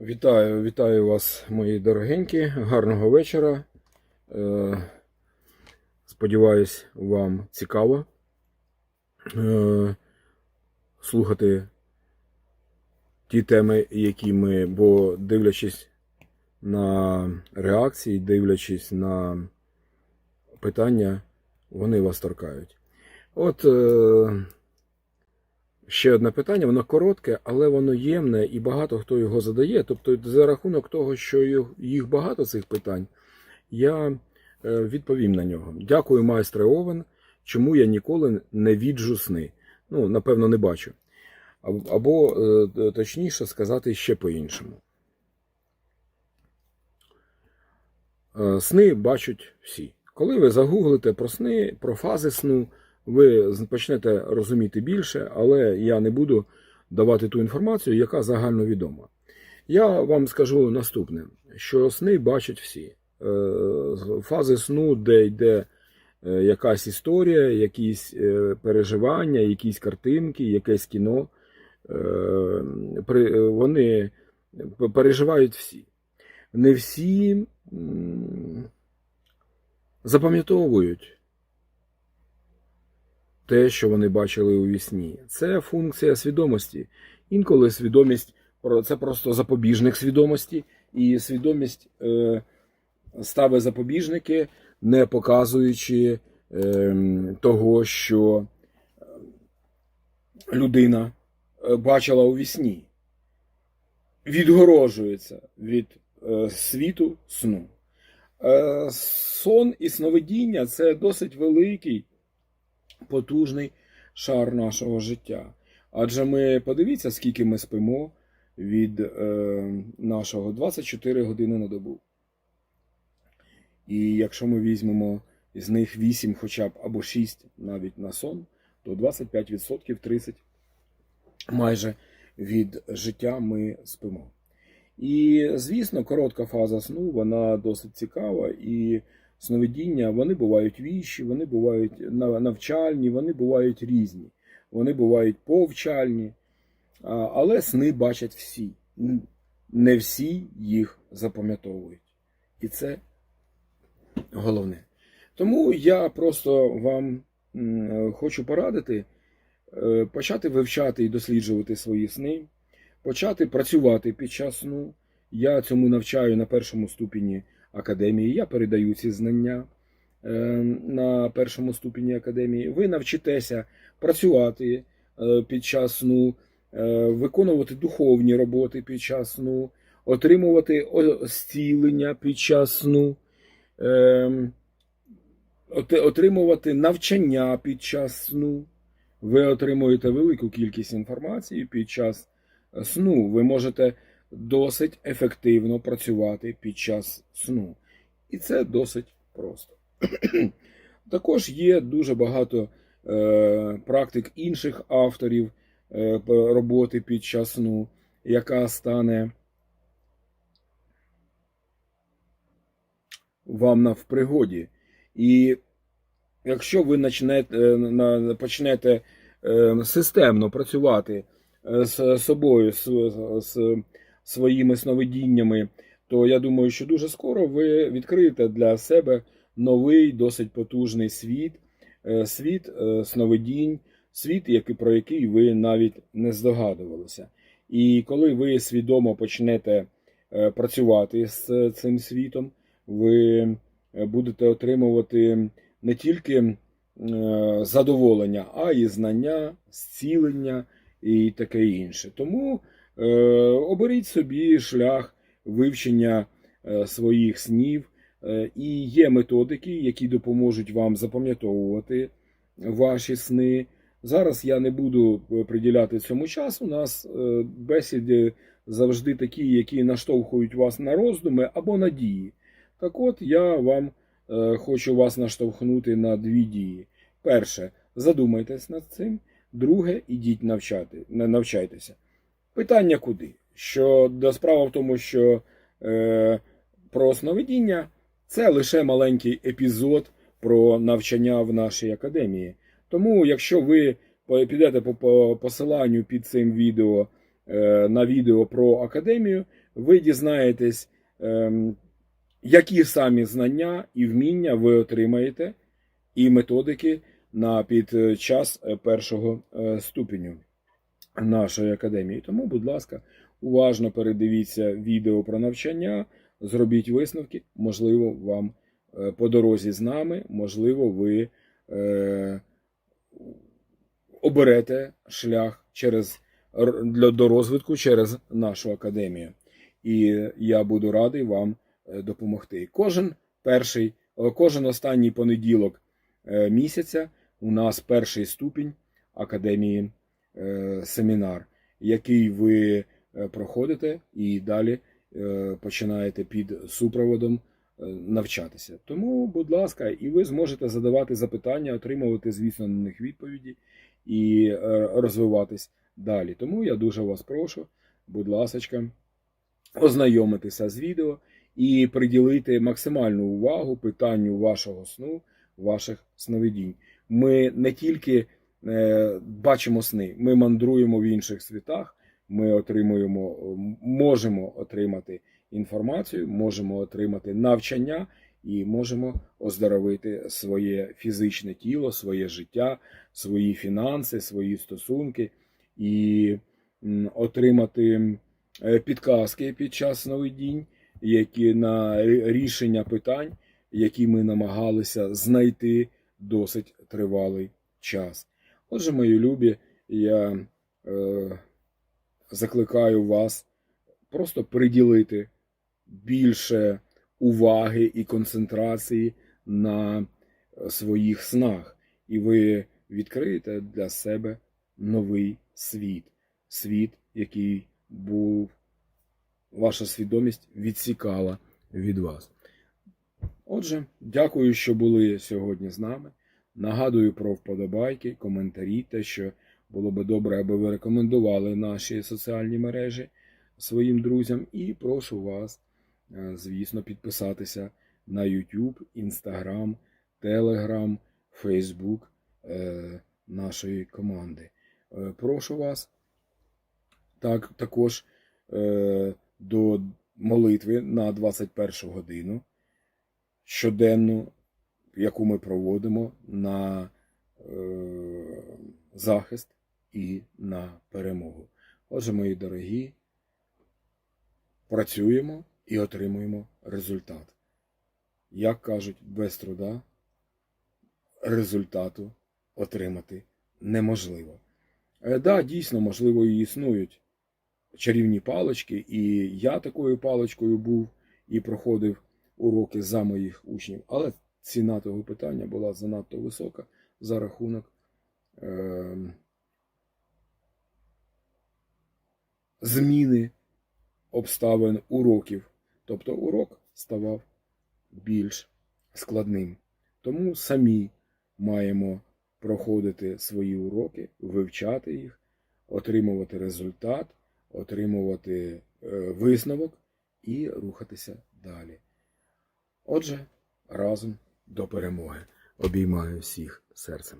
Вітаю, вітаю вас, мої дорогенькі. Гарного вечора. Е, сподіваюсь, вам цікаво е, слухати ті теми, які ми, бо дивлячись на реакції, дивлячись на питання, вони вас торкають. От. Е, Ще одне питання, воно коротке, але воно ємне і багато хто його задає. Тобто, за рахунок того, що їх- багато цих питань, я е, відповім на нього. Дякую, майстре Овен. Чому я ніколи не віджу сни? Ну, напевно, не бачу. Або, е, точніше сказати, ще по-іншому. Е, Сни бачать всі. Коли ви загуглите про сни, про фази сну, ви почнете розуміти більше, але я не буду давати ту інформацію, яка загальновідома. Я вам скажу наступне: що сни бачать всі. Е, Фази сну, де йде е, якась історія, якісь е, переживання, якісь картинки, якесь кіно, вони переживають всі. Не всі запам'ятовують те, що вони бачили у вісні. Це функція свідомості. Інколи свідомість це просто запобіжник свідомості, і свідомість е, ставить запобіжники, не показуючи е, того, що е, людина е, бачила у вісні. Відгорожується від е, світу сну. Е, сон і сновидіння це досить великий потужний шар нашого життя. Адже ми подивіться, скільки ми спимо від е, нашого 24 години на добу. І якщо ми візьмемо з них 8 хоча б або 6 навіть на сон, то 25% 30 майже від життя ми спимо. І, звісно, коротка фаза сну, вона досить цікава, і сновидіння, вони бувають віщі, вони бувають навчальні, вони бувають різні, вони бувають повчальні, але сни бачать всі. Не всі їх запам'ятовують. І це головне. Тому я просто вам хочу порадити е, почати вивчати і досліджувати свої сни, почати працювати під час сну. Я цьому навчаю на першому ступені академії. Я передаю ці знання е, на першому ступені академії. Ви навчитеся працювати е, під час сну, е, виконувати духовні роботи під час сну, отримувати зцілення під час сну, отримувати навчання під час сну. Ви отримуєте велику кількість інформації під час сну. Ви можете досить ефективно працювати під час сну. І це досить просто. Також є дуже багато е, практик інших авторів е, роботи під час сну, яка стане вам на в пригоді. І якщо ви начнете, е, почнете е, системно працювати е, з собою, з, з своїми сновидіннями, то я думаю, що дуже скоро ви відкриєте для себе новий, досить потужний світ, е, світ е, сновидінь, світ, про який ви навіть не здогадувалися. І коли ви свідомо почнете е, працювати з цим світом, ви будете отримувати не тільки задоволення, а й знання, зцілення і таке інше. Тому оберіть собі шлях вивчення е, своїх снів, Е, і є методики, які допоможуть вам запам'ятовувати ваші сни. Зараз я не буду е, приділяти цьому час. У нас е, бесіди завжди такі, які наштовхують вас на роздуми або на дії. Так от я вам е, хочу вас наштовхнути на дві дії. Перше, задумайтесь над цим. Друге, ідіть навчати, навчайтеся. Питання куди? Що справа в тому, що е, про сновидіння це лише маленький епізод про навчання в нашій академії. Тому, якщо ви підете по, по посиланню під цим відео е, на відео про академію, ви дізнаєтесь, ем, які самі знання і вміння ви отримаєте, і методики на під е, час е, першого е, ступеню нашої академії. Тому, будь ласка, уважно передивіться відео про навчання, зробіть висновки. Можливо, вам е, по дорозі з нами, можливо, ви е, оберете шлях через для до розвитку через нашу академію. І я буду радий вам е, допомогти. Кожен перший, кожен останній понеділок е, місяця у нас перший ступінь академії семінар, який ви е, проходите і далі е, починаєте під супроводом е, навчатися. Тому, будь ласка, і ви зможете задавати запитання, отримувати, звісно, на них відповіді і е, розвиватись далі. Тому я дуже вас прошу, будь ласка, ознайомитися з відео і приділити максимальну увагу питанню вашого сну, ваших сновидінь. Ми не тільки е, бачимо сни, ми мандруємо в інших світах, ми отримуємо, можемо отримати інформацію, можемо отримати навчання і можемо оздоровити своє фізичне тіло, своє життя, свої фінанси, свої стосунки і отримати е, підказки під час сновидінь, які на рішення питань, які ми намагалися знайти досить тривалий час. Отже, мої любі, я е, закликаю вас просто приділити більше уваги і концентрації на е, своїх снах, і ви відкриєте для себе новий світ, світ, який був ваша свідомість відсікала від вас. Отже, дякую, що були сьогодні з нами. Нагадую про вподобайки, коментарі, те, що було би добре, аби ви рекомендували наші соціальні мережі своїм друзям. І прошу вас, е, звісно, підписатися на YouTube, Instagram, Telegram, Facebook е, нашої команди. Е, Прошу вас так, також до молитви на 21 годину щоденну, яку ми проводимо на е, захист і на перемогу. Отже, мої дорогі, працюємо і отримуємо результат. Як кажуть, без труда результату отримати неможливо. Е, да, дійсно, можливо, і існують чарівні палички, і я такою паличкою був і проходив уроки за моїх учнів, але ціна того питання була занадто висока за рахунок е, зміни обставин уроків. Тобто урок ставав більш складним. Тому самі маємо проходити свої уроки, вивчати їх, отримувати результат, отримувати е, висновок і рухатися далі. Отже, разом до перемоги. Обіймаю всіх серцем.